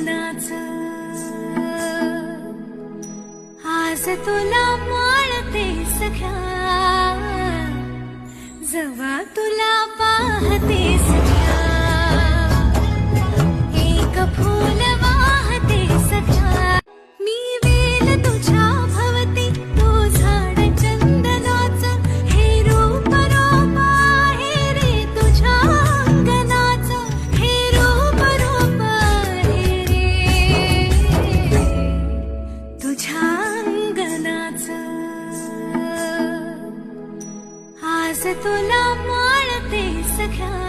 वचनाच आज तुला माळते सख्या जवा तुला पाहते सख्या तुला मार्णे सख्या